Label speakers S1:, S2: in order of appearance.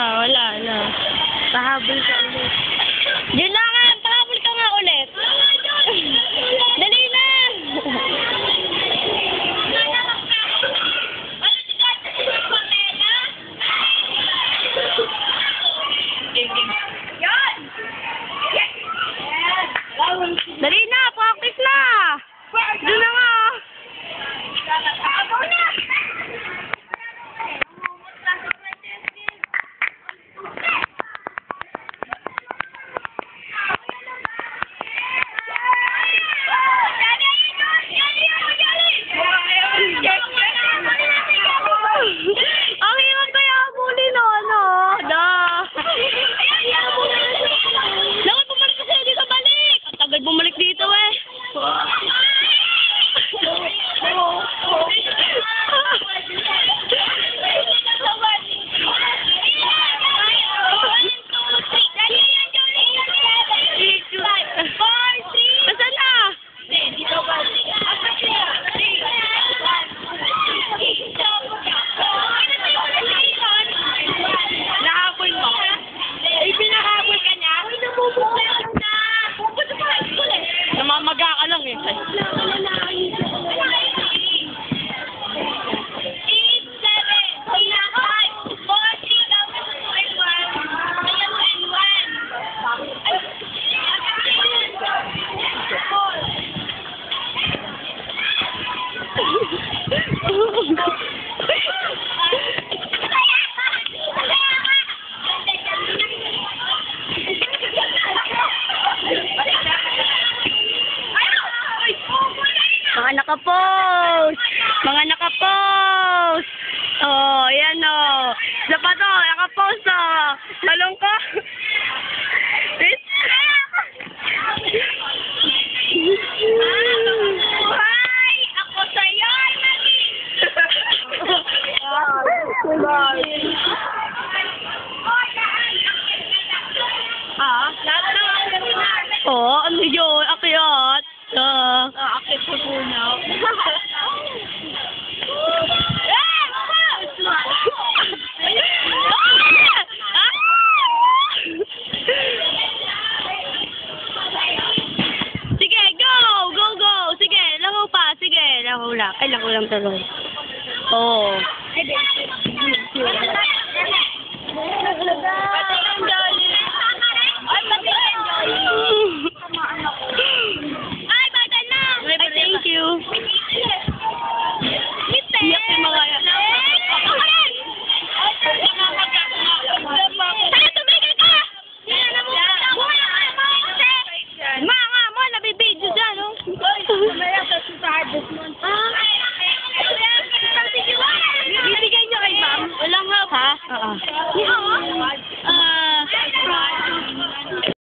S1: Wala na. Pahabol ka ulit. Yun na Mga nakapost! Mga nakapost! Oh, yan oh. Isa pa to, nakapost oh. Talong ko. Wait.
S2: now.
S1: Sige, go! Go, go! Sige, langaw pa. Sige, langaw lang. Ay, lang tuloy. Oo. Oh. Yeah.